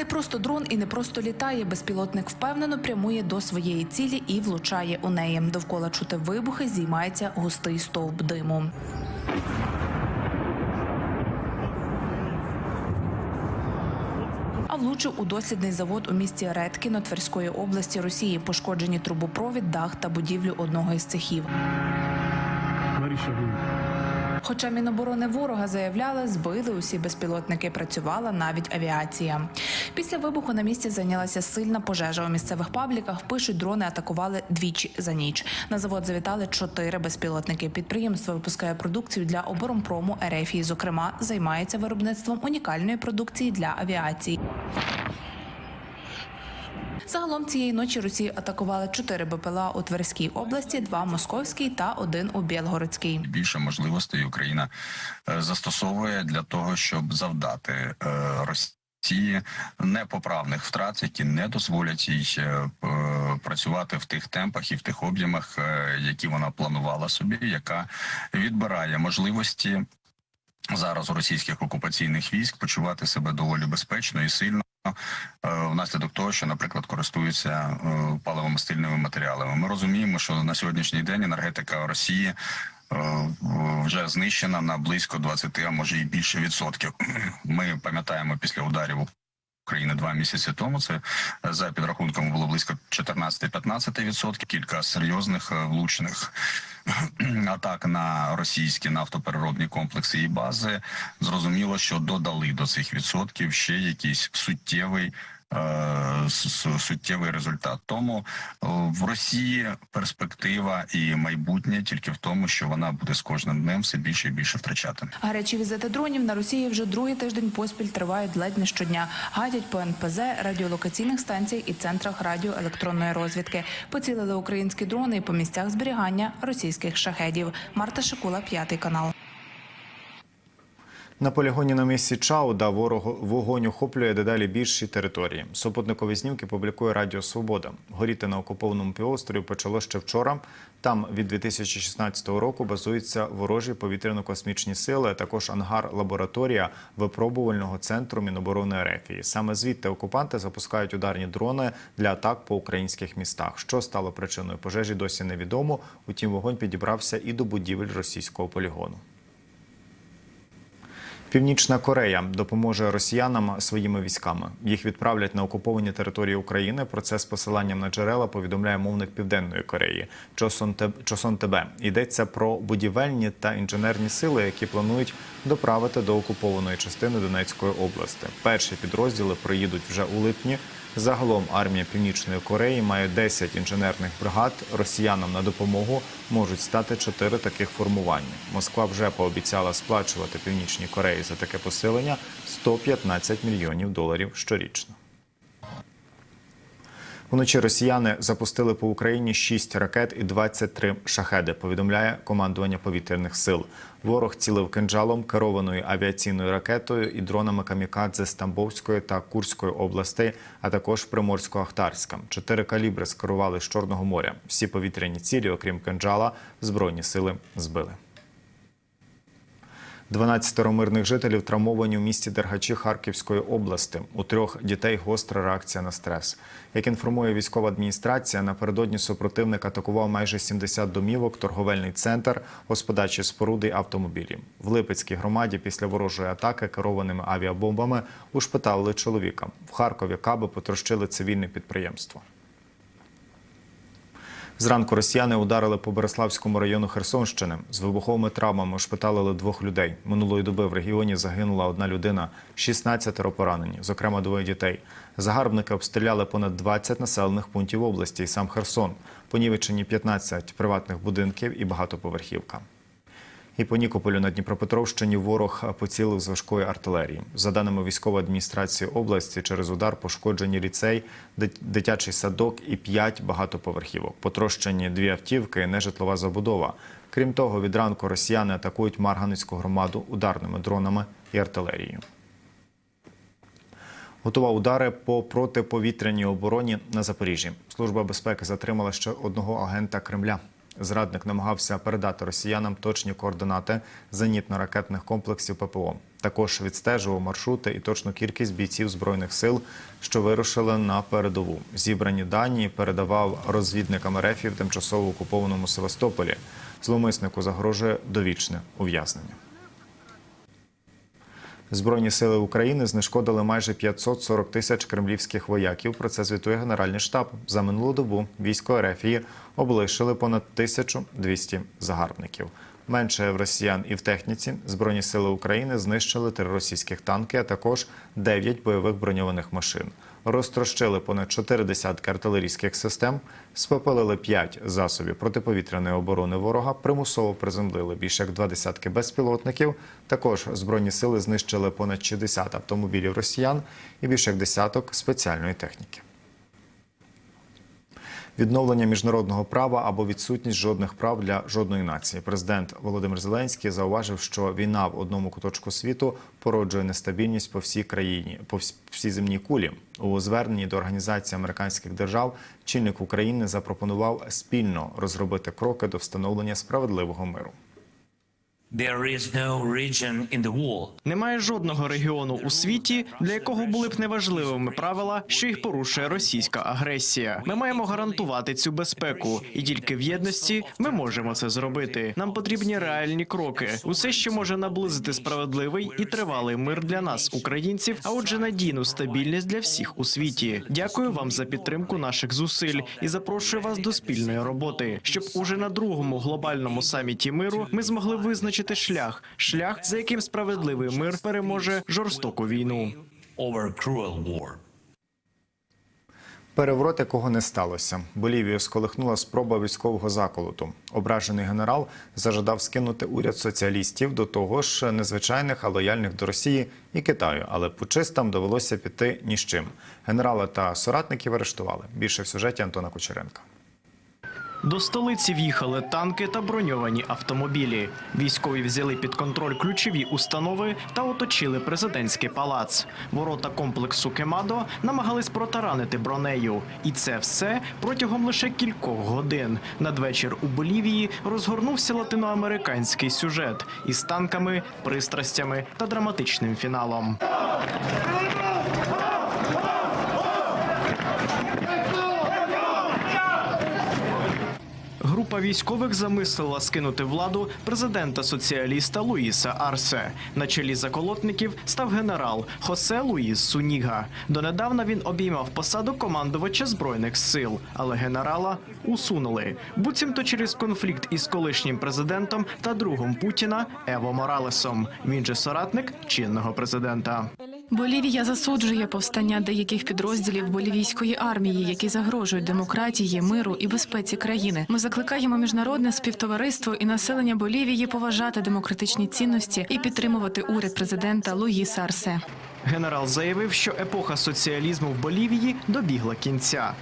Не просто дрон і не просто літає. Безпілотник впевнено прямує до своєї цілі і влучає у неї. Довкола чути вибухи, здіймається густий стовп диму. А влучив у дослідний завод у місті Редкіно Тверської області Росії. Пошкоджені трубопровід, дах та будівлю одного із цехів. Маріша. Хоча Міноборони ворога заявляли, збили усі безпілотники. Працювала навіть авіація. Після вибуху на місці зайнялася сильна пожежа. У місцевих пабліках пишуть, дрони атакували двічі за ніч. На завод завітали чотири безпілотники. Підприємство випускає продукцію для оборонпрому РФ. і, Зокрема, займається виробництвом унікальної продукції для авіації. Загалом цієї ночі Росії атакували чотири БПЛА у Тверській області, два московській та один у Білгородській. більше можливостей Україна е, застосовує для того, щоб завдати е, Росії непоправних втрат, які не дозволять їй е, працювати в тих темпах і в тих об'ємах, які вона планувала собі, яка відбирає можливості зараз у російських окупаційних військ почувати себе доволі безпечно і сильно. Е, Внаслідок того, що, наприклад, користуються е, паливомастильними матеріалами, ми розуміємо, що на сьогоднішній день енергетика Росії е, вже знищена на близько 20, а може і більше відсотків. Ми пам'ятаємо після ударів України два місяці тому. Це е, за підрахунками було близько 14-15 відсотків. Кілька серйозних е, влучних атак на російські нафтопереробні комплекси і бази. Зрозуміло, що додали до цих відсотків ще якийсь суттєвий. Е, Суттєвий результат тому е, в Росії перспектива і майбутнє тільки в тому, що вона буде з кожним днем все більше і більше втрачати. Гарячі візити дронів на Росії вже другий тиждень поспіль тривають ледь не щодня. Гадять по НПЗ, радіолокаційних станціях і центрах радіоелектронної розвідки. Поцілили українські дрони по місцях зберігання російських шахедів. Марта Шикула, п'ятий канал. На полігоні на місці Чауда ворог вогонь охоплює дедалі більші території. Супутникові знімки публікує Радіо Свобода. Горіти на окупованому півострові почало ще вчора. Там від 2016 року базуються ворожі повітряно-космічні сили, а також ангар лабораторія випробувального центру Міноборони Ерефії. Саме звідти окупанти запускають ударні дрони для атак по українських містах. Що стало причиною пожежі, досі невідомо. Утім, вогонь підібрався і до будівель російського полігону. Північна Корея допоможе росіянам своїми військами. Їх відправлять на окуповані території України. Про це з посиланням на джерела повідомляє мовник Південної Кореї Чосон Те- Чосон ТБ. Йдеться про будівельні та інженерні сили, які планують доправити до окупованої частини Донецької області. Перші підрозділи приїдуть вже у липні. Загалом армія Північної Кореї має 10 інженерних бригад. Росіянам на допомогу можуть стати 4 таких формування. Москва вже пообіцяла сплачувати Північній Кореї за таке посилення 115 мільйонів доларів щорічно. Вночі росіяни запустили по Україні 6 ракет і 23 шахеди. Повідомляє командування повітряних сил. Ворог цілив кинджалом, керованою авіаційною ракетою і дронами камікадзе з Тамбовської та Курської областей, а також Приморсько-Ахтарська. Чотири калібри скерували з Чорного моря. Всі повітряні цілі, окрім кинджала, збройні сили збили. 12 мирних жителів травмовані у місті Дергачі Харківської області. У трьох дітей гостра реакція на стрес. Як інформує військова адміністрація, напередодні супротивник атакував майже 70 домівок, торговельний центр, господарчі споруди й автомобілі. В Липецькій громаді після ворожої атаки керованими авіабомбами ушпиталили чоловіка. В Харкові каби потрощили цивільне підприємство. Зранку росіяни ударили по Береславському району Херсонщини. З вибуховими травмами Шпиталили двох людей. Минулої доби в регіоні загинула одна людина, 16 поранені, зокрема двоє дітей. Загарбники обстріляли понад 20 населених пунктів області і сам Херсон. Понівечені 15 приватних будинків і багатоповерхівка. І по Нікополю на Дніпропетровщині ворог поцілив з важкої артилерії. За даними військової адміністрації області, через удар пошкоджені ліцей, дитячий садок і п'ять багатоповерхівок. Потрощені дві автівки нежитлова забудова. Крім того, від ранку росіяни атакують Марганицьку громаду ударними дронами і артилерією. Готував удари по протиповітряній обороні на Запоріжжі. Служба безпеки затримала ще одного агента Кремля. Зрадник намагався передати росіянам точні координати зенітно-ракетних комплексів ППО. Також відстежував маршрути і точну кількість бійців збройних сил, що вирушили на передову. Зібрані дані передавав розвідникам РФ в тимчасово окупованому Севастополі. Зловмиснику загрожує довічне ув'язнення. Збройні сили України знешкодили майже 540 тисяч кремлівських вояків. Про це звітує Генеральний штаб. За минулу добу військо РФ облишили понад 1200 загарбників. Менше в росіян і в техніці збройні сили України знищили три російських танки, а також 9 бойових броньованих машин. Розтрощили понад 4 десятки артилерійських систем, спопалили 5 засобів протиповітряної оборони ворога, примусово приземлили більше як два десятки безпілотників. Також збройні сили знищили понад 60 автомобілів росіян і більше як десяток спеціальної техніки. Відновлення міжнародного права або відсутність жодних прав для жодної нації. Президент Володимир Зеленський зауважив, що війна в одному куточку світу породжує нестабільність по всій країні, по вс- всій земній кулі. У зверненні до організації американських держав чільник України запропонував спільно розробити кроки до встановлення справедливого миру. There Немає жодного регіону у світі, для якого були б неважливими правила, що їх порушує російська агресія. Ми маємо гарантувати цю безпеку, і тільки в єдності ми можемо це зробити. Нам потрібні реальні кроки. Усе, що може наблизити справедливий і тривалий мир для нас, українців, а отже, надійну стабільність для всіх у світі. Дякую вам за підтримку наших зусиль і запрошую вас до спільної роботи, щоб уже на другому глобальному саміті миру ми змогли визначити шлях, шлях, за яким справедливий мир переможе жорстоку війну. Переворот, якого не сталося. Болівію сколихнула спроба військового заколоту. Ображений генерал зажадав скинути уряд соціалістів до того ж незвичайних, а лояльних до Росії і Китаю. Але пучистам довелося піти ні з чим. Генерала та соратників арештували. Більше в сюжеті Антона Кучеренка. До столиці в'їхали танки та броньовані автомобілі. Військові взяли під контроль ключові установи та оточили президентський палац. Ворота комплексу Кемадо намагались протаранити бронею. І це все протягом лише кількох годин. Надвечір у Болівії розгорнувся латиноамериканський сюжет із танками, пристрастями та драматичним фіналом. Група військових замислила скинути владу президента соціаліста Луїса Арсе. На чолі заколотників став генерал Хосе Луїс Суніга. Донедавна він обіймав посаду командувача збройних сил, але генерала усунули. Буцімто через конфлікт із колишнім президентом та другом Путіна Ево Моралесом. Він же соратник чинного президента. Болівія засуджує повстання деяких підрозділів болівійської армії, які загрожують демократії, миру і безпеці країни. Ми закликаємо міжнародне співтовариство і населення Болівії поважати демократичні цінності і підтримувати уряд президента Луїса Арсе. Генерал заявив, що епоха соціалізму в Болівії добігла кінця.